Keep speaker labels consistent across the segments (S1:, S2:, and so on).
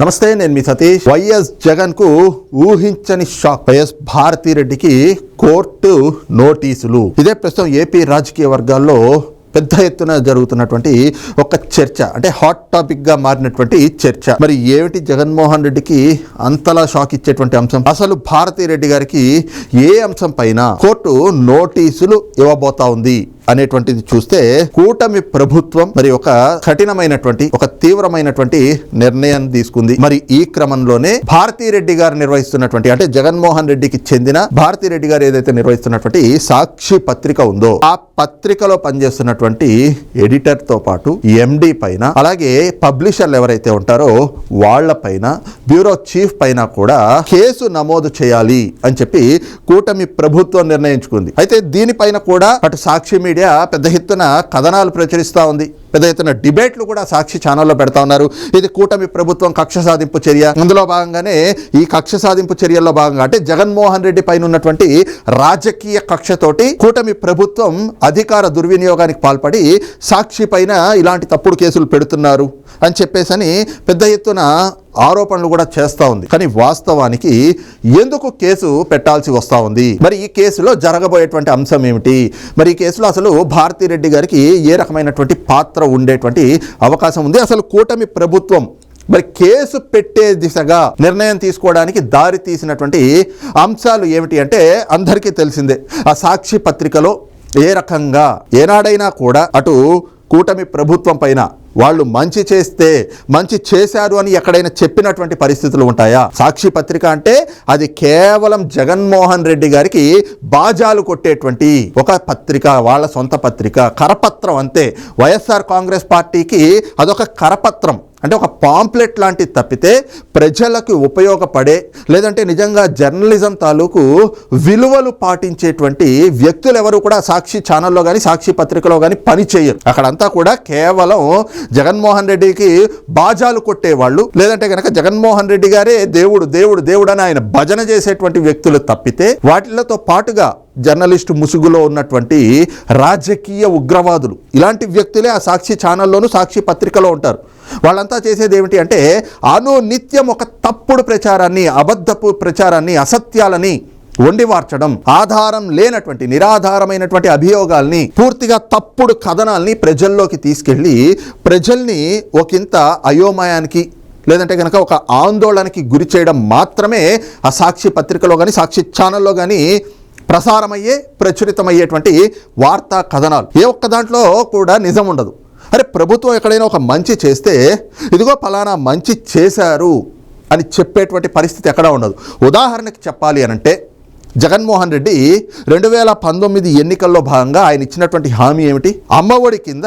S1: నమస్తే నేను మీ సతీష్. వైఎస్ జగన్కు ఊహించని షాక్. వైఎస్ భారతిరెడ్డికి కోర్టు నోటీసులు. ఇదే ప్రస్తుతం ఏపీ రాజకీయ వర్గాల్లో పెద్ద ఎత్తున జరుగుతున్నటువంటి ఒక చర్చ అంటే హాట్ టాపిక్గా మారినటువంటి చర్చ. మరి ఏమిటి జగన్మోహన్ రెడ్డికి అంతలా షాక్ ఇచ్చేటువంటి అంశం? అసలు భారతిరెడ్డి గారికి ఏ అంశం పైన కోర్టు నోటీసులు ఇవ్వబోతా ఉంది అనేటువంటిది చూస్తే కూటమి ప్రభుత్వం మరి ఒక కఠినమైనటువంటి ఒక తీవ్రమైనటువంటి నిర్ణయం తీసుకుంది. మరి ఈ క్రమంలోనే భారతిరెడ్డి గారు నిర్వహిస్తున్నటువంటి అంటే జగన్మోహన్ రెడ్డికి చెందిన భారతిరెడ్డి గారు ఏదైతే నిర్వహిస్తున్నటువంటి సాక్షి పత్రిక ఉందో ఆ పత్రికలో పనిచేస్తున్నటువంటి ఎడిటర్తో పాటు ఎండి పైన అలాగే పబ్లిషర్లు ఎవరైతే ఉంటారో వాళ్ళ పైన బ్యూరో చీఫ్ పైన కూడా కేసు నమోదు చేయాలి అని చెప్పి కూటమి ప్రభుత్వం నిర్ణయించుకుంది. అయితే దీనిపైన కూడా అటు సాక్షి మీడియా పెద్ద ఎత్తున కథనాలు ప్రచురిస్తూ ఉంది. పెద్ద ఎత్తున డిబేట్లు కూడా సాక్షి ఛానల్లో పెడతా ఉన్నారు. ఇది కూటమి ప్రభుత్వం కక్ష సాధింపు చర్య. అందులో భాగంగానే ఈ కక్ష సాధింపు చర్యల్లో భాగంగా అంటే జగన్మోహన్ రెడ్డి పైన ఉన్నటువంటి రాజకీయ కక్షతోటి కూటమి ప్రభుత్వం అధికార దుర్వినియోగానికి పాల్పడి సాక్షి పైన ఇలాంటి తప్పుడు కేసులు పెడుతున్నారు అని చెప్పేసని పెద్ద ఎత్తున ఆరోపణలు కూడా చేస్తూ ఉంది. కానీ వాస్తవానికి ఎందుకు కేసు పెట్టాల్సి వస్తూ ఉంది? మరి ఈ కేసులో జరగబోయేటువంటి అంశం ఏమిటి? మరి ఈ కేసులో అసలు భారతిరెడ్డి గారికి ఏ రకమైనటువంటి పాత్ర ఉండేటువంటి అవకాశం ఉంది? అసలు కూటమి ప్రభుత్వం మరి కేసు పెట్టే దిశగా నిర్ణయం తీసుకోవడానికి దారి తీసినటువంటి అంశాలు ఏమిటి అంటే అందరికీ తెలిసిందే. ఆ సాక్షి పత్రికలో ఏ రకంగా ఏనాడైనా కూడా అటు కూటమి ప్రభుత్వం పైన వాళ్ళు మంచి చేస్తే మంచి చేశారు అని ఎక్కడైనా చెప్పినటువంటి పరిస్థితులు ఉంటాయా? సాక్షి పత్రిక అంటే అది కేవలం జగన్మోహన్ రెడ్డి గారికి బాజాలు కొట్టేటువంటి ఒక పత్రిక వాళ్ళ సొంత పత్రిక కరపత్రం అంతే. వైఎస్ఆర్ కాంగ్రెస్ పార్టీకి అదొక కరపత్రం. అంటే ఒక పాంప్లెట్ లాంటిది తప్పితే ప్రజలకు ఉపయోగపడే లేదంటే నిజంగా జర్నలిజం తాలూకు విలువలు పాటించేటువంటి వ్యక్తులు ఎవరు కూడా సాక్షి ఛానల్లో కానీ సాక్షి పత్రికలో కానీ పని చేయరు. వీళ్ళంతా కూడా కేవలం జగన్మోహన్ రెడ్డికి బాజాలు కొట్టేవాళ్ళు. లేదంటే కనుక జగన్మోహన్ రెడ్డి గారే దేవుడు దేవుడు దేవుడు అని ఆయన భజన చేసేటువంటి వ్యక్తులు తప్పితే వాటిలతో పాటుగా జర్నలిస్టు ముసుగులో ఉన్నటువంటి రాజకీయ ఉగ్రవాదులు. ఇలాంటి వ్యక్తులే ఆ సాక్షి ఛానల్లోనూ సాక్షి పత్రికలో ఉంటారు. వాళ్ళంతా చేసేది ఏమిటి అంటే అను నిత్యం ఒక తప్పుడు ప్రచారాన్ని అబద్ధపు ప్రచారాన్ని అసత్యాలని వండివార్చడం ఆధారం లేనటువంటి నిరాధారమైనటువంటి అభియోగాల్ని పూర్తిగా తప్పుడు కథనాల్ని ప్రజల్లోకి తీసుకెళ్ళి ప్రజల్ని ఒకంత అయోమయానికి లేదంటే కనుక ఒక ఆందోళనకి గురి చేయడం మాత్రమే ఆ సాక్షి పత్రికలో కానీ సాక్షి ఛానల్లో కానీ ప్రసారమయ్యే ప్రచురితమయ్యేటువంటి వార్తా కథనాలు. ఏ ఒక్క దాంట్లో కూడా నిజం ఉండదు. అరే ప్రభుత్వం ఎక్కడైనా ఒక మంచి చేస్తే ఇదిగో ఫలానా మంచి చేశారు అని చెప్పేటువంటి పరిస్థితి ఎక్కడా ఉండదు. ఉదాహరణకి చెప్పాలి అనంటే జగన్మోహన్ రెడ్డి రెండు వేల పంతొమ్మిది ఎన్నికల్లో భాగంగా ఆయన ఇచ్చినటువంటి హామీ ఏమిటి? అమ్మఒడి కింద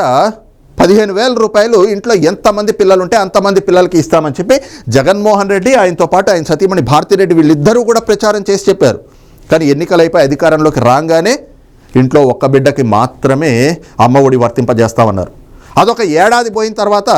S1: పదిహేను వేల రూపాయలు ఇంట్లో ఎంతమంది పిల్లలు ఉంటే అంతమంది పిల్లలకి ఇస్తామని చెప్పి జగన్మోహన్ రెడ్డి ఆయనతో పాటు ఆయన సతీమణి భారతిరెడ్డి వీళ్ళిద్దరూ కూడా ప్రచారం చేసి చెప్పారు. కానీ ఎన్నికలైపోయి అధికారంలోకి రాగానే ఇంట్లో ఒక్క బిడ్డకి మాత్రమే అమ్మఒడి వర్తింపజేస్తామన్నారు. అదొక ఏడాది పోయిన తర్వాత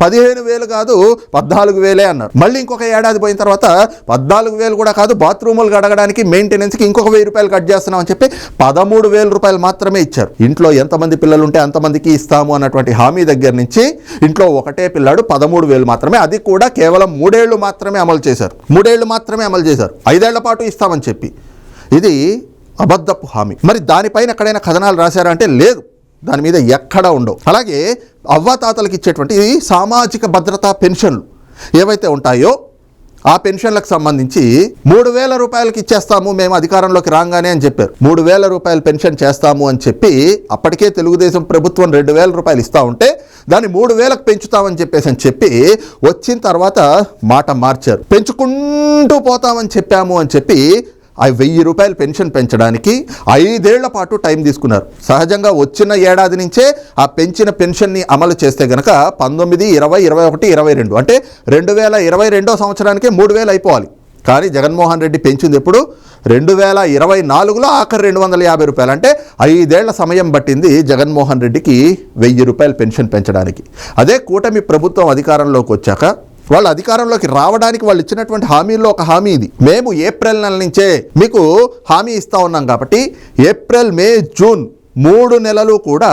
S1: పదిహేను వేలు కాదు పద్నాలుగు వేలే అన్నారు. మళ్ళీ ఇంకొక ఏడాది పోయిన తర్వాత పద్నాలుగు వేలు కూడా కాదు బాత్రూములు గడగడానికి మెయింటెనెన్స్కి ఇంకొక వెయ్యి రూపాయలు కట్ చేస్తున్నాం అని చెప్పి పదమూడు వేల రూపాయలు మాత్రమే ఇచ్చారు. ఇంట్లో ఎంతమంది పిల్లలు ఉంటే అంతమందికి ఇస్తాము అన్నటువంటి హామీ దగ్గర నుంచి ఇంట్లో ఒకటే పిల్లాడు పదమూడు వేలు మాత్రమే. అది కూడా కేవలం మూడేళ్ళు మాత్రమే అమలు చేశారు. మూడేళ్ళు మాత్రమే అమలు చేశారు. ఐదేళ్ళ పాటు ఇస్తామని చెప్పి. ఇది అబద్ధపు హామీ. మరి దానిపైన ఎక్కడైనా కథనాలు రాశారా అంటే లేదు. దాని మీద ఎక్కడా ఉండవు. అలాగే అవ్వాతాతలకు ఇచ్చేటువంటి సామాజిక భద్రతా పెన్షన్లు ఏవైతే ఉంటాయో ఆ పెన్షన్లకు సంబంధించి మూడు వేల రూపాయలకి ఇచ్చేస్తాము మేము అధికారంలోకి రాగానే అని చెప్పారు. మూడు వేల రూపాయలు పెన్షన్ చేస్తాము అని చెప్పి అప్పటికే తెలుగుదేశం ప్రభుత్వం రెండు వేల రూపాయలు ఇస్తా ఉంటే దాన్ని మూడు వేలకు పెంచుతామని చెప్పేసి అని చెప్పి వచ్చిన తర్వాత మాట మార్చారు. పెంచుకుంటూ పోతామని చెప్పాము అని చెప్పి ఆ వెయ్యి రూపాయలు పెన్షన్ పెంచడానికి ఐదేళ్ళ పాటు టైం తీసుకున్నారు. సహజంగా వచ్చిన ఏడాది నుంచే ఆ పెంచిన పెన్షన్ని అమలు చేస్తే గనక పంతొమ్మిది ఇరవై ఇరవై ఒకటి ఇరవై రెండు అంటే రెండు వేల ఇరవై రెండో సంవత్సరానికే మూడు వేలు అయిపోవాలి. కానీ జగన్మోహన్ రెడ్డి పెంచింది ఎప్పుడు? రెండు వేల ఇరవై నాలుగులో ఆఖరి రెండు వందల యాభై రూపాయలు. అంటే ఐదేళ్ళ సమయం పట్టింది జగన్మోహన్ రెడ్డికి వెయ్యి రూపాయలు పెన్షన్ పెంచడానికి. అదే కూటమి ప్రభుత్వం అధికారంలోకి వచ్చాక వాళ్ళు అధికారంలోకి రావడానికి వాళ్ళు ఇచ్చినటువంటి హామీల్లో ఒక హామీ ఇది. మేము ఏప్రిల్ నెల నుంచే మీకు హామీ ఇస్తా ఉన్నాం కాబట్టి ఏప్రిల్ మే జూన్ మూడు నెలలు కూడా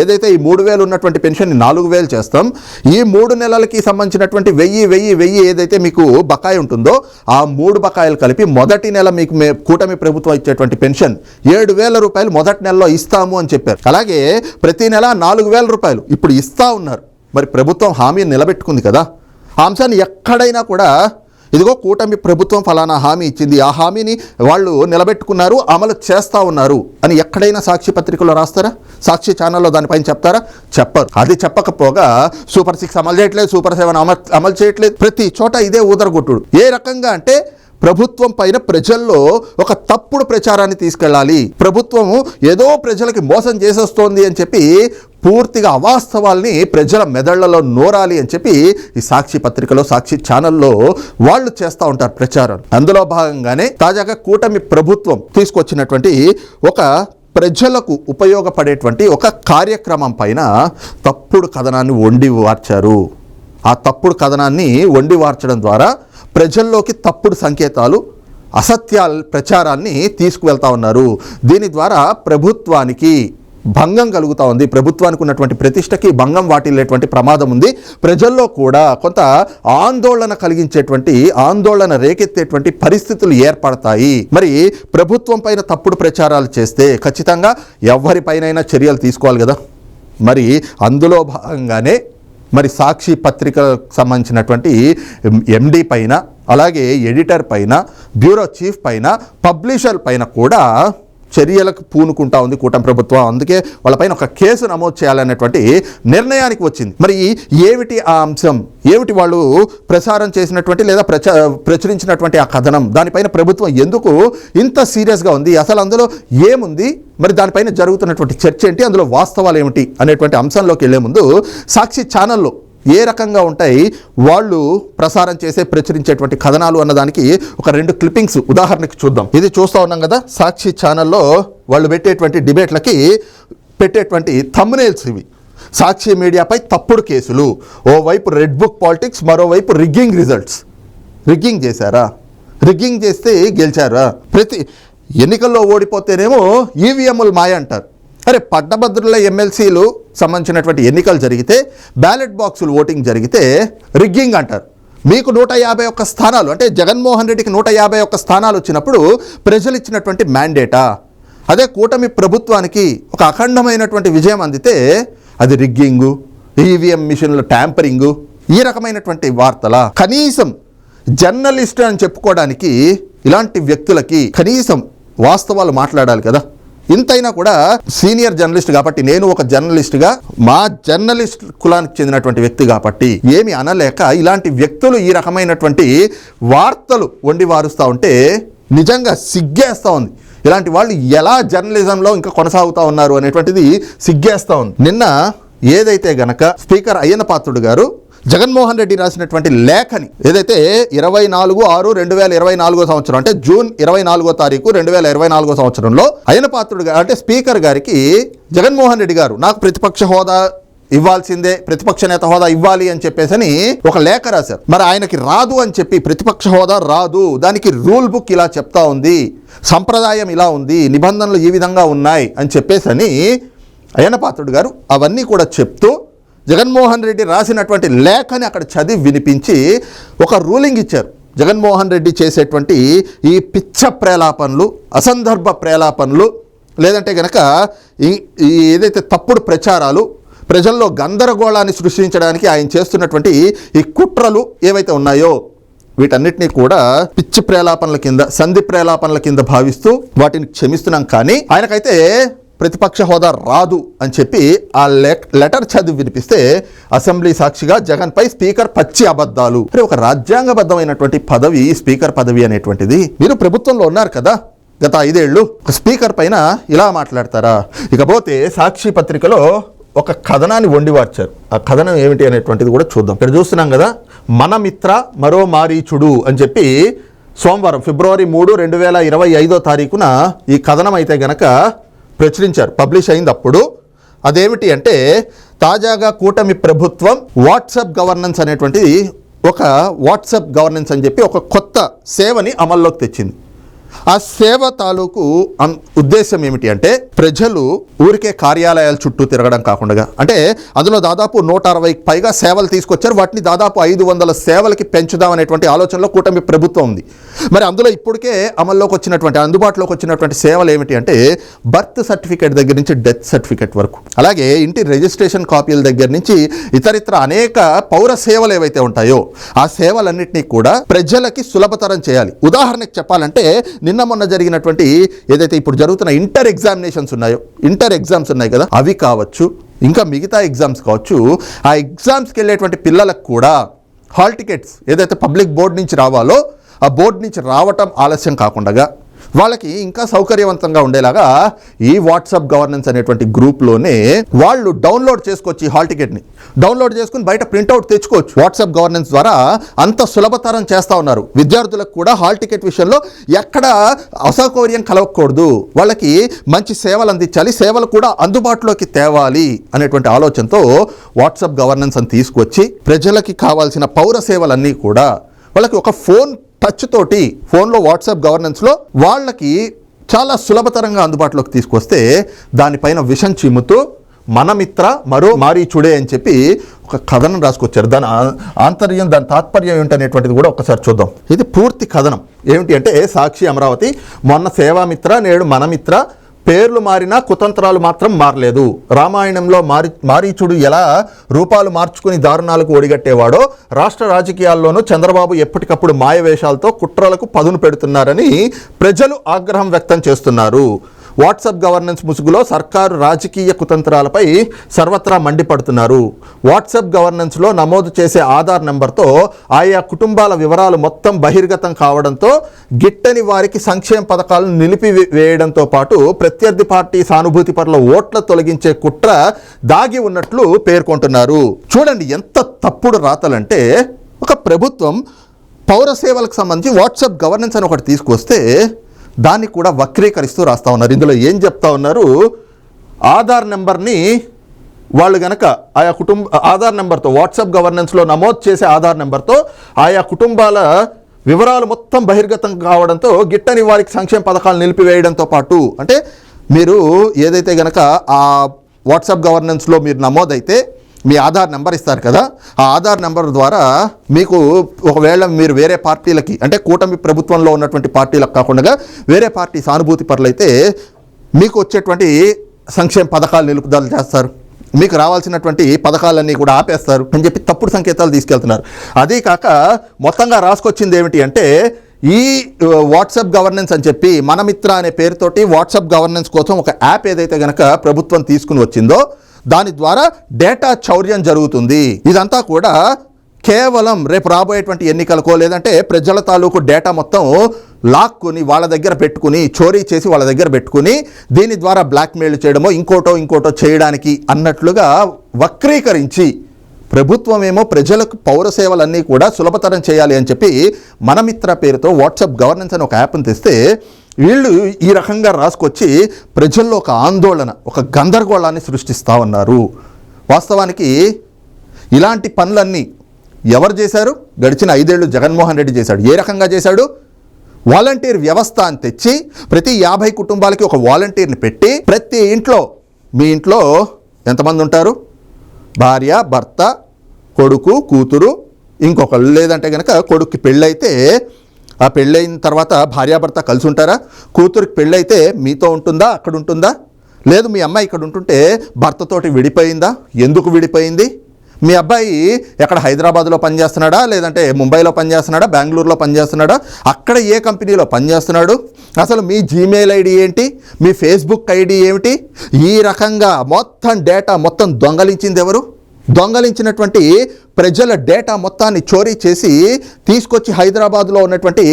S1: ఏదైతే ఈ మూడు వేలు ఉన్నటువంటి పెన్షన్ నాలుగు వేలు చేస్తాం ఈ మూడు నెలలకి సంబంధించినటువంటి వెయ్యి వెయ్యి వెయ్యి ఏదైతే మీకు బకాయి ఉంటుందో ఆ మూడు బకాయిలు కలిపి మొదటి నెల మీకు మే కూటమి ప్రభుత్వం ఇచ్చేటువంటి పెన్షన్ ఏడు వేల రూపాయలు మొదటి నెలలో ఇస్తాము అని చెప్పారు. అలాగే ప్రతి నెల నాలుగు వేల రూపాయలు ఇప్పుడు ఇస్తా ఉన్నారు. మరి ప్రభుత్వం హామీని నిలబెట్టుకుంది కదా. ఆ అంశాన్ని ఎక్కడైనా కూడా ఇదిగో కూటమి ప్రభుత్వం ఫలానా హామీ ఇచ్చింది. ఆ హామీని వాళ్ళు నిలబెట్టుకున్నారు అమలు చేస్తూ ఉన్నారు అని ఎక్కడైనా సాక్షి పత్రికలో రాస్తారా? సాక్షి ఛానల్లో దానిపైన చెప్తారా? చెప్పరు. అది చెప్పకపోగా సూపర్ సిక్స్ అమలు చేయట్లేదు సూపర్ సెవెన్ అమలు అమలు చేయట్లేదు. ప్రతి చోట ఇదే ఊదరగొట్టుడు. ఏ రకంగా అంటే ప్రభుత్వం పైన ప్రజల్లో ఒక తప్పుడు ప్రచారాన్ని తీసుకెళ్ళాలి. ప్రభుత్వము ఏదో ప్రజలకి మోసం చేసేస్తోంది అని చెప్పి పూర్తిగా అవాస్తవాల్ని ప్రజల మెదళ్ళలో నోరాలి అని చెప్పి ఈ సాక్షి పత్రికలో సాక్షి ఛానల్లో వాళ్ళు చేస్తూ ఉంటారు ప్రచారం. అందులో భాగంగానే తాజాగా కూటమి ప్రభుత్వం తీసుకొచ్చినటువంటి ఒక ప్రజలకు ఉపయోగపడేటువంటి ఒక కార్యక్రమం పైన తప్పుడు కథనాన్ని వండి వార్చారు. ఆ తప్పుడు కథనాన్ని వండి వార్చడం ద్వారా ప్రజల్లోకి తప్పుడు సంకేతాలు అసత్యాల ప్రచారాన్ని తీసుకువెళ్తా ఉన్నారు. దీని ద్వారా ప్రభుత్వానికి భంగం కలుగుతూ ఉంది. ప్రభుత్వానికి ఉన్నటువంటి ప్రతిష్టకి భంగం వాటిల్లేటువంటి ప్రమాదం ఉంది. ప్రజల్లో కూడా కొంత ఆందోళన కలిగించేటువంటి ఆందోళన రేకెత్తేటువంటి పరిస్థితులు ఏర్పడతాయి. మరి ప్రభుత్వం పైన తప్పుడు ప్రచారాలు చేస్తే ఖచ్చితంగా ఎవరిపైనైనా చర్యలు తీసుకోవాలి కదా. మరి అందులో భాగంగానే మరి సాక్షి పత్రికకు సంబంధించినటువంటి ఎండి పైన అలాగే ఎడిటర్ పైన బ్యూరో చీఫ్ పైన పబ్లిషర్ పైన కూడా చర్యలకు పూనుకుంటా ఉంది కూటమి ప్రభుత్వం. అందుకే వాళ్ళపైన ఒక కేసు నమోదు చేయాలనేటువంటి నిర్ణయానికి వచ్చింది. మరి ఏమిటి ఆ అంశం? ఏమిటి వాళ్ళు ప్రసారం చేసినటువంటి లేదా ప్రచ ప్రచురించినటువంటి ఆ కథనం? దానిపైన ప్రభుత్వం ఎందుకు ఇంత సీరియస్గా ఉంది? అసలు అందులో ఏముంది? మరి దానిపైన జరుగుతున్నటువంటి చర్చ ఏంటి? అందులో వాస్తవాలు ఏమిటి? అనేటువంటి అంశంలోకి వెళ్ళే ముందు సాక్షి ఛానల్లో ఏ రకంగా ఉంటాయి? వాళ్ళు ప్రసారం చేసే ప్రచురించేటువంటి కథనాలు అన్నదానికి ఒక రెండు క్లిప్పింగ్స్ ఉదాహరణకి చూద్దాం. ఇది చూస్తూ ఉన్నాం కదా? సాక్షి ఛానల్లో వాళ్ళు పెట్టేటువంటి డిబేట్లకి పెట్టేటువంటి థమ్నేల్స్ ఇవి. సాక్షి మీడియాపై తప్పుడు కేసులు. ఓవైపు రెడ్ బుక్ పాలిటిక్స్ మరోవైపు రిగ్గింగ్ రిజల్ట్స్ రిగ్గింగ్ చేశారా? రిగ్గింగ్ చేస్తే గెలిచారా? ప్రతి ఎన్నికల్లో ఓడిపోతేనేమో ఈవీఎంలు మాయ అంటారు అరే పట్టభద్రుల ఎమ్మెల్సీలు సంబంధించినటువంటి ఎన్నికలు జరిగితే బ్యాలెట్ బాక్సులు ఓటింగ్ జరిగితే రిగ్గింగ్ అంటారు. మీకు నూట యాభై ఒక్క స్థానాలు అంటే జగన్మోహన్ రెడ్డికి నూట యాభై ఒక్క స్థానాలు వచ్చినప్పుడు ప్రజలు ఇచ్చినటువంటి మ్యాండేటా. అదే కూటమి ప్రభుత్వానికి ఒక అఖండమైనటువంటి విజయం అందితే అది రిగ్గింగు ఈవీఎం మిషన్ల ట్యాంపరింగు ఈ రకమైనటువంటి వార్తల. కనీసం జర్నలిస్ట్ అని చెప్పుకోవడానికి ఇలాంటి వ్యక్తులకి కనీసం వాస్తవాలు మాట్లాడాలి కదా. ఇంతైనా కూడా సీనియర్ జర్నలిస్ట్ కాబట్టి నేను ఒక జర్నలిస్ట్గా మా జర్నలిస్ట్ కులానికి చెందినటువంటి వ్యక్తి కాబట్టి ఏమి అనలేక ఇలాంటి వ్యక్తులు ఈ రకమైనటువంటి వార్తలు వండి వారుస్తూ ఉంటే నిజంగా సిగ్గేస్తూ ఉంది. ఇలాంటి వాళ్ళు ఎలా జర్నలిజంలో ఇంకా కొనసాగుతూ ఉన్నారు అనేటువంటిది సిగ్గేస్తూ ఉంది. నిన్న ఏదైతే గనక స్పీకర్ అయ్యన పాత్రుడు గారు జగన్మోహన్ రెడ్డి రాసినటువంటి లేఖని ఏదైతే ఇరవై నాలుగు ఆరు రెండు వేల ఇరవై నాలుగో సంవత్సరం అంటే జూన్ ఇరవై నాలుగో తారీఖు రెండు వేల ఇరవై నాలుగో సంవత్సరంలో అయిన పాత్రుడు గారు అంటే స్పీకర్ గారికి జగన్మోహన్ రెడ్డి గారు నాకు ప్రతిపక్ష హోదా ఇవ్వాల్సిందే ప్రతిపక్ష నేత హోదా ఇవ్వాలి అని చెప్పేసి ఒక లేఖ రాశారు. మరి ఆయనకి రాదు అని చెప్పి ప్రతిపక్ష హోదా రాదు దానికి రూల్ బుక్ ఇలా చెప్తా ఉంది సంప్రదాయం ఇలా ఉంది నిబంధనలు ఈ విధంగా ఉన్నాయి అని చెప్పేసని అయ్యనపాత్రుడు గారు అవన్నీ కూడా చెప్తూ జగన్మోహన్ రెడ్డి రాసినటువంటి లేఖని అక్కడ చదివి వినిపించి ఒక రూలింగ్ ఇచ్చారు. జగన్మోహన్ రెడ్డి చేసేటువంటి ఈ పిచ్చ ప్రేలాపనలు అసందర్భ ప్రేలాపనలు లేదంటే గనక ఈ ఈ ఏదైతే తప్పుడు ప్రచారాలు ప్రజల్లో గందరగోళాన్ని సృష్టించడానికి ఆయన చేస్తున్నటువంటి ఈ కుట్రలు ఏవైతే ఉన్నాయో వీటన్నిటినీ కూడా పిచ్చి ప్రేలాపనల కింద సంధి ప్రేలాపనల కింద భావిస్తూ వాటిని క్షమిస్తున్నాం. కానీ ఆయనకైతే ప్రతిపక్ష హోదా రాదు అని చెప్పి ఆ లెటర్ చదివి వినిపిస్తే అసెంబ్లీ సాక్షిగా జగన్ పై స్పీకర్ పచ్చి అబద్ధాలు. అంటే ఒక రాజ్యాంగబద్ధమైనటువంటి పదవి స్పీకర్ పదవి అనేటువంటిది మీరు ప్రభుత్వంలో ఉన్నారు కదా గత ఐదేళ్ళు ఒక స్పీకర్ పైన ఇలా మాట్లాడతారా? ఇకపోతే సాక్షి పత్రికలో ఒక కథనాన్ని వండివార్చారు ఆ కథనం ఏమిటి అనేటువంటిది కూడా చూద్దాం. ఇక్కడ చూస్తున్నాం కదా మన మిత్ర మరో మారీచుడు అని చెప్పి సోమవారం ఫిబ్రవరి మూడు రెండు వేల ఇరవై ఐదో తారీఖున ఈ కథనం అయితే గనక ప్రచురించారు. పబ్లిష్ అయింది అప్పుడు అదేమిటి అంటే తాజాగా కూటమి ప్రభుత్వం వాట్సాప్ గవర్నెన్స్ అనేటువంటిది ఒక వాట్సాప్ గవర్నెన్స్ అని చెప్పి ఒక కొత్త సేవని అమల్లోకి తెచ్చింది. ఆ సేవ తాలూకు ఉద్దేశం ఏమిటి అంటే ప్రజలు ఊరికే కార్యాలయాల చుట్టూ తిరగడం కాకుండా అంటే అందులో దాదాపు నూట అరవైకి పైగా సేవలు తీసుకొచ్చారు. వాటిని దాదాపు ఐదు వందల సేవలకి పెంచుదామనేటువంటి ఆలోచనలో కూటమి ప్రభుత్వం ఉంది. మరి అందులో ఇప్పటికే అమల్లోకి వచ్చినటువంటి అందుబాటులోకి వచ్చినటువంటి సేవలు ఏమిటి అంటే బర్త్ సర్టిఫికేట్ దగ్గర నుంచి డెత్ సర్టిఫికేట్ వరకు అలాగే ఇంటి రిజిస్ట్రేషన్ కాపీల దగ్గర నుంచి ఇతరితర అనేక పౌర సేవలు ఏవైతే ఉంటాయో ఆ సేవలన్నింటినీ కూడా ప్రజలకి సులభతరం చేయాలి. ఉదాహరణకి చెప్పాలంటే నిన్న మొన్న జరిగినటువంటి ఏదైతే ఇప్పుడు జరుగుతున్న ఇంటర్ ఎగ్జామినేషన్స్ ఉన్నాయో ఇంటర్ ఎగ్జామ్స్ ఉన్నాయి కదా అవి కావచ్చు ఇంకా మిగతా ఎగ్జామ్స్ కావచ్చు ఆ ఎగ్జామ్స్కి వెళ్ళేటువంటి పిల్లలకు కూడా హాల్ టికెట్స్ ఏదైతే పబ్లిక్ బోర్డు నుంచి రావాలో ఆ బోర్డు నుంచి రావటం ఆలస్యం కాకుండా వాళ్ళకి ఇంకా సౌకర్యవంతంగా ఉండేలాగా ఈ వాట్సాప్ గవర్నెన్స్ అనేటువంటి గ్రూప్లోనే వాళ్ళు డౌన్లోడ్ చేసుకోవచ్చు ఈ హాల్ టికెట్ని డౌన్లోడ్ చేసుకుని బయట ప్రింట్అవుట్ తెచ్చుకోవచ్చు. వాట్సాప్ గవర్నెన్స్ ద్వారా అంత సులభతరం చేస్తూ ఉన్నారు. విద్యార్థులకు కూడా హాల్ టికెట్ విషయంలో ఎక్కడ అసౌకర్యం కలవకూడదు వాళ్ళకి మంచి సేవలు అందించాలి. సేవలు కూడా అందుబాటులోకి తేవాలి అనేటువంటి ఆలోచనతో వాట్సాప్ గవర్నెన్స్ అని తీసుకొచ్చి ప్రజలకి కావాల్సిన పౌర సేవలన్నీ కూడా వాళ్ళకి ఒక ఫోన్ టచ్ తోటి ఫోన్లో వాట్సాప్ గవర్నెన్స్లో వాళ్ళకి చాలా సులభతరంగా అందుబాటులోకి తీసుకొస్తే దానిపైన విషం చిమ్ముతూ మన మిత్ర మరో మారీచుడే అని చెప్పి ఒక కథనం రాసుకొచ్చారు. దాని ఆంతర్యం దాని తాత్పర్యం ఏంటనేటువంటిది కూడా ఒకసారి చూద్దాం. ఇది పూర్తి కథనం. ఏమిటి అంటే సాక్షి అమరావతి మొన్న సేవామిత్ర నేడు మనమిత్ర పేర్లు మారినా కుతంత్రాలు మాత్రం మారలేదు. రామాయణంలో మారి మారీచుడు ఎలా రూపాలు మార్చుకుని దారుణాలకు ఒడిగట్టేవాడో రాష్ట్ర రాజకీయాల్లోనూ చంద్రబాబు ఎప్పటికప్పుడు మాయవేషాలతో కుట్రలకు పదును పెడుతున్నారని ప్రజలు ఆగ్రహం వ్యక్తం చేస్తున్నారు. వాట్సాప్ గవర్నెన్స్ ముసుగులో సర్కారు రాజకీయ కుతంత్రాలపై సర్వత్రా మండిపడుతున్నారు. వాట్సాప్ గవర్నెన్స్లో నమోదు చేసే ఆధార్ నెంబర్తో ఆయా కుటుంబాల వివరాలు మొత్తం బహిర్గతం కావడంతో గిట్టని వారికి సంక్షేమ పథకాలను నిలిపి వేయడంతో పాటు ప్రత్యర్థి పార్టీ సానుభూతి పట్ల ఓట్ల తొలగించే కుట్ర దాగి ఉన్నట్లు పేర్కొంటున్నారు. చూడండి ఎంత తప్పుడు రాతలంటే ఒక ప్రభుత్వం పౌర సేవలకు సంబంధించి వాట్సాప్ గవర్నెన్స్ అని ఒకటి తీసుకొస్తే దాన్ని కూడా వక్రీకరిస్తూ రాస్తా ఉన్నారు. ఇందులో ఏం చెప్తా ఉన్నారు? ఆధార్ నెంబర్ని వాళ్ళు గనక ఆయా కుటుంబ ఆధార్ నెంబర్తో వాట్సాప్ గవర్నెన్స్లో నమోదు చేసే ఆధార్ నెంబర్తో ఆయా కుటుంబాల వివరాలు మొత్తం బహిర్గతం కావడంతో గిట్టని వారికి సంక్షేమ పథకాలు నిలిపివేయడంతో పాటు అంటే మీరు ఏదైతే గనక ఆ వాట్సాప్ గవర్నెన్స్లో మీరు నమోదైతే మీ ఆధార్ నెంబర్ ఇస్తారు కదా ఆ ఆధార్ నెంబర్ ద్వారా మీకు ఒకవేళ మీరు వేరే పార్టీలకి అంటే కూటమి ప్రభుత్వంలో ఉన్నటువంటి పార్టీలకు కాకుండా వేరే పార్టీ సానుభూతి పరులైతే మీకు వచ్చేటువంటి సంక్షేమ పథకాలు నిలుపుదల చేస్తారు. మీకు రావాల్సినటువంటి పథకాలన్నీ కూడా ఆపేస్తారు అని చెప్పి తప్పుడు సంకేతాలు తీసుకెళ్తున్నారు. అదే కాక మొత్తంగా రాసుకొచ్చింది ఏమిటి అంటే ఈ వాట్సాప్ గవర్నెన్స్ అని చెప్పి మనమిత్ర అనే పేరుతోటి వాట్సాప్ గవర్నెన్స్ కోసం ఒక యాప్ ఏదైతే కనుక ప్రభుత్వం తీసుకుని వచ్చిందో దాని ద్వారా డేటా చౌర్యం జరుగుతుంది. ఇదంతా కూడా కేవలం రేపు రాబోయేటువంటి ఎన్నికలకో లేదంటే ప్రజల తాలూకు డేటా మొత్తం లాక్కుని వాళ్ళ దగ్గర పెట్టుకుని చోరీ చేసి వాళ్ళ దగ్గర పెట్టుకుని దీని ద్వారా బ్లాక్మెయిల్ చేయడమో ఇంకోటో ఇంకోటో చేయడానికి అన్నట్లుగా వక్రీకరించి ప్రభుత్వం ఏమో ప్రజలకు పౌర సేవలన్నీ కూడా సులభతరం చేయాలి అని చెప్పి మనమిత్ర పేరుతో వాట్సాప్ గవర్నెన్స్ అని ఒక యాప్ని తెస్తే వీళ్ళు ఈ రకంగా రాసుకొచ్చి ప్రజల్లో ఒక ఆందోళన ఒక గందరగోళాన్ని సృష్టిస్తూ ఉన్నారు. వాస్తవానికి ఇలాంటి పనులన్నీ ఎవరు చేశారు? గడిచిన ఐదేళ్ళు జగన్మోహన్ రెడ్డి చేశాడు. ఏ రకంగా చేశాడు? వాలంటీర్ వ్యవస్థ అని తెచ్చి ప్రతి యాభై కుటుంబాలకి ఒక వాలంటీర్ని పెట్టి ప్రతి ఇంట్లో మీ ఇంట్లో ఎంతమంది ఉంటారు? భార్య భర్త కొడుకు కూతురు ఇంకొకళ్ళు లేదంటే కనుక కొడుక్కి పెళ్ళైతే ఆ పెళ్ళైన తర్వాత భార్యాభర్త కలిసి ఉంటారా కూతురికి పెళ్ళైతే మీతో ఉంటుందా? అక్కడ ఉంటుందా లేదు మీ అమ్మాయి ఇక్కడ ఉంటుంటే భర్తతోటి విడిపోయిందా? ఎందుకు విడిపోయింది? మీ అబ్బాయి ఎక్కడ హైదరాబాద్లో పనిచేస్తున్నాడా? లేదంటే ముంబైలో పనిచేస్తున్నాడా? బెంగళూరులో పనిచేస్తున్నాడా? అక్కడ ఏ కంపెనీలో పనిచేస్తున్నాడు? అసలు మీ జీమెయిల్ ఐడి ఏంటి? మీ ఫేస్బుక్ ఐడి ఏమిటి? ఈ రకంగా మొత్తం డేటా మొత్తం దొంగలించింది ఎవరు? దొంగలించినటువంటి ప్రజల డేటా మొత్తాన్ని చోరీ చేసి తీసుకొచ్చి హైదరాబాద్లో ఉన్నటువంటి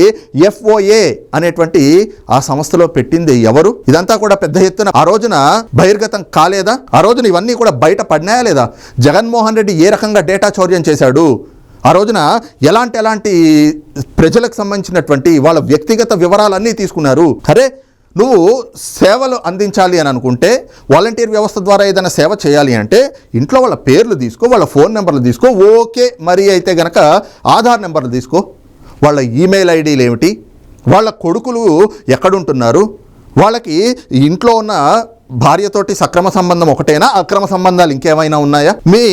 S1: ఎఫ్ఓఏ అనేటువంటి ఆ సంస్థలో పెట్టింది ఎవరు? ఇదంతా కూడా పెద్ద ఎత్తున ఆ రోజున బహిర్గతం కాలేదా? ఆ రోజున ఇవన్నీ కూడా బయట పడినాయా లేదా? జగన్మోహన్ రెడ్డి ఏ రకంగా డేటా చౌర్యం చేశాడు? ఆ రోజున ఎలాంటి ఎలాంటి ప్రజలకు సంబంధించినటువంటి వాళ్ళ వ్యక్తిగత వివరాలన్నీ తీసుకున్నారు? అరే నువ్వు సేవలు అందించాలి అని అనుకుంటే వాలంటీర్ వ్యవస్థ ద్వారా ఏదైనా సేవ చేయాలి అంటే ఇంట్లో వాళ్ళ పేర్లు తీసుకో వాళ్ళ ఫోన్ నెంబర్లు తీసుకో ఓకే మరి అయితే గనక ఆధార్ నెంబర్లు తీసుకో. వాళ్ళ ఈమెయిల్ ఐడీలు ఏమిటి? వాళ్ళ కొడుకులు ఎక్కడుంటున్నారు? వాళ్ళకి ఇంట్లో ఉన్న భార్యతోటి సక్రమ సంబంధం ఒకటేనా? అక్రమ సంబంధాలు ఇంకేమైనా ఉన్నాయా? మీ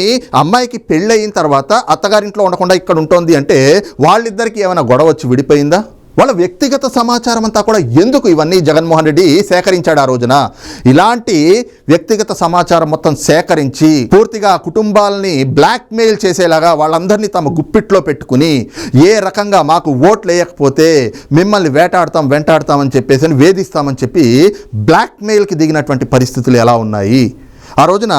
S1: అమ్మాయికి పెళ్ళయిన తర్వాత అత్తగారింట్లో ఉండకుండా ఇక్కడ ఉంటుంది అంటే వాళ్ళిద్దరికి ఏమైనా గొడవ వచ్చి విడిపోయిందా? వాళ్ళ వ్యక్తిగత సమాచారం అంతా కూడా ఎందుకు ఇవన్నీ జగన్మోహన్ రెడ్డి సేకరించాడు ఆ రోజున? ఇలాంటి వ్యక్తిగత సమాచారం మొత్తం సేకరించి పూర్తిగా కుటుంబాలని బ్లాక్మెయిల్ చేసేలాగా వాళ్ళందరినీ తమ గుప్పిట్లో పెట్టుకుని ఏ రకంగా మాకు ఓట్లు వేయకపోతే మిమ్మల్ని వేటాడతాం వెంటాడతామని చెప్పేసి అని వేధిస్తామని చెప్పి బ్లాక్మెయిల్కి దిగినటువంటి పరిస్థితులు ఎలా ఉన్నాయి? ఆ రోజున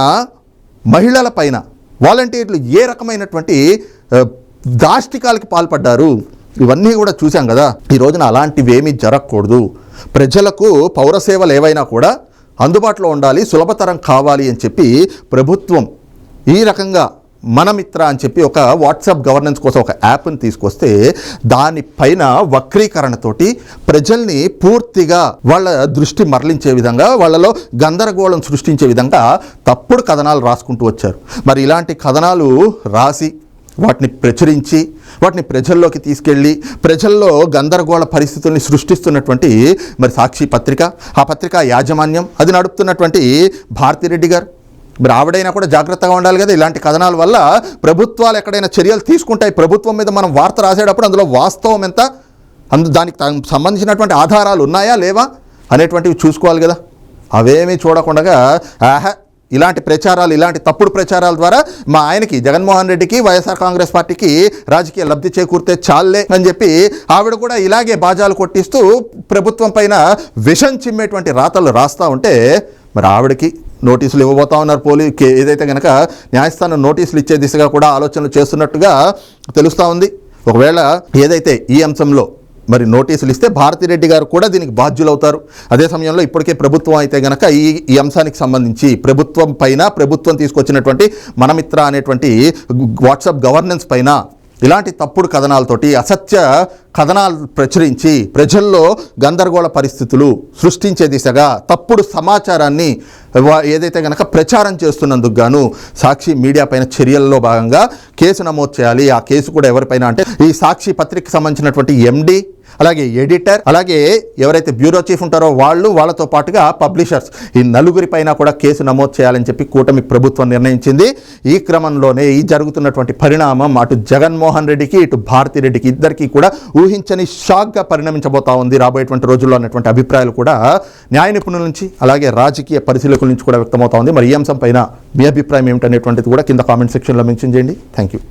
S1: మహిళల పైన వాలంటీర్లు ఏ రకమైనటువంటి దాష్టికాలకి పాల్పడ్డారు? ఇవన్నీ కూడా చూసాం కదా. ఈ రోజున అలాంటివేమీ జరగకూడదు. ప్రజలకు పౌర సేవలు ఏవైనా కూడా అందుబాటులో ఉండాలి సులభతరం కావాలి అని చెప్పి ప్రభుత్వం ఈ రకంగా మనమిత్ర అని చెప్పి ఒక వాట్సాప్ గవర్నెన్స్ కోసం ఒక యాప్ని తీసుకొస్తే దానిపైన వక్రీకరణతోటి ప్రజల్ని పూర్తిగా వాళ్ళ దృష్టి మరలించే విధంగా వాళ్ళలో గందరగోళం సృష్టించే విధంగా తప్పుడు కథనాలు రాసుకుంటూ వచ్చారు. మరి ఇలాంటి కథనాలు రాసి వాటిని ప్రచురించి వాటిని ప్రజల్లోకి తీసుకెళ్ళి ప్రజల్లో గందరగోళ పరిస్థితుల్ని సృష్టిస్తున్నటువంటి మరి సాక్షి పత్రిక ఆ పత్రిక యాజమాన్యం అది నడుపుతున్నటువంటి భారతిరెడ్డి గారు. మరి ఆవిడైనా కూడా జాగ్రత్తగా ఉండాలి కదా ఇలాంటి కథనాల వల్ల. ప్రభుత్వాలు ఎక్కడైనా చర్యలు తీసుకుంటాయి ప్రభుత్వం మీద మనం వార్త రాసేటప్పుడు అందులో వాస్తవం ఎంత? అందు దానికి సంబంధించినటువంటి ఆధారాలు ఉన్నాయా లేవా? అనేటువంటివి చూసుకోవాలి కదా. అవేమీ చూడకుండా ఆహా ఇలాంటి ప్రచారాలు ఇలాంటి తప్పుడు ప్రచారాల ద్వారా మా ఆయనకి జగన్మోహన్ రెడ్డికి వైఎస్ఆర్ కాంగ్రెస్ పార్టీకి రాజకీయ లబ్ధి చేకూరితే చాలే అని చెప్పి ఆవిడ కూడా ఇలాగే బాజాలు కొట్టిస్తూ ప్రభుత్వం పైన విషం చిమ్మేటువంటి రాతలు రాస్తూ ఉంటే మరి ఆవిడకి నోటీసులు ఇవ్వబోతా ఉన్నారు పోలీ ఏదైతే కనుక న్యాయస్థానం నోటీసులు ఇచ్చే దిశగా కూడా ఆలోచనలు చేస్తున్నట్టుగా తెలుస్తూ ఉంది. ఒకవేళ ఏదైతే ఈ అంశంలో మరి నోటీసులు ఇస్తే భారతిరెడ్డి గారు కూడా దీనికి బాధ్యులవుతారు. అదే సమయంలో ఇప్పటికే ప్రభుత్వం అయితే గనక ఈ ఈ అంశానికి సంబంధించి ప్రభుత్వం పైన ప్రభుత్వం తీసుకొచ్చినటువంటి మనమిత్ర అనేటువంటి వాట్సాప్ గవర్నెన్స్ పైన ఇలాంటి తప్పుడు కథనాలతోటి అసత్య కథనాలు ప్రచురించి ప్రజల్లో గందరగోళ పరిస్థితులు సృష్టించే దిశగా తప్పుడు సమాచారాన్ని వా- ఏదైతే కనుక ప్రచారం చేస్తున్నందుకు గాను సాక్షి మీడియా పైన చర్యల్లో భాగంగా కేసు నమోదు చేయాలి. ఆ కేసు కూడా ఎవరిపైన అంటే ఈ సాక్షి పత్రికకి సంబంధించినటువంటి ఎండి అలాగే ఎడిటర్ అలాగే ఎవరైతే బ్యూరో చీఫ్ ఉంటారో వాళ్ళు వాళ్ళతో పాటుగా పబ్లిషర్స్. ఈ నలుగురి పైన కూడా కేసు నమోదు చేయాలని చెప్పి కూటమి ప్రభుత్వం నిర్ణయించింది. ఈ క్రమంలోనే ఈ జరుగుతున్నటువంటి పరిణామం అటు జగన్మోహన్ రెడ్డికి ఇటు భారతిరెడ్డికి రెడ్డికి కూడా ఊహించని షాక్గా పరిణమించబోతా ఉంది రాబోయేటువంటి రోజుల్లో అన్నటువంటి అభిప్రాయాలు కూడా న్యాయ నిపుణుల నుంచి అలాగే రాజకీయ పరిశీలకుల నుంచి కూడా వ్యక్తమవుతా ఉంది. మరి ఈ అంశం పైన మీ అభిప్రాయం ఏమిటనేటువంటిది కూడా కింద కామెంట్ సెక్షన్లో మెన్షన్ చేయండి. Thank you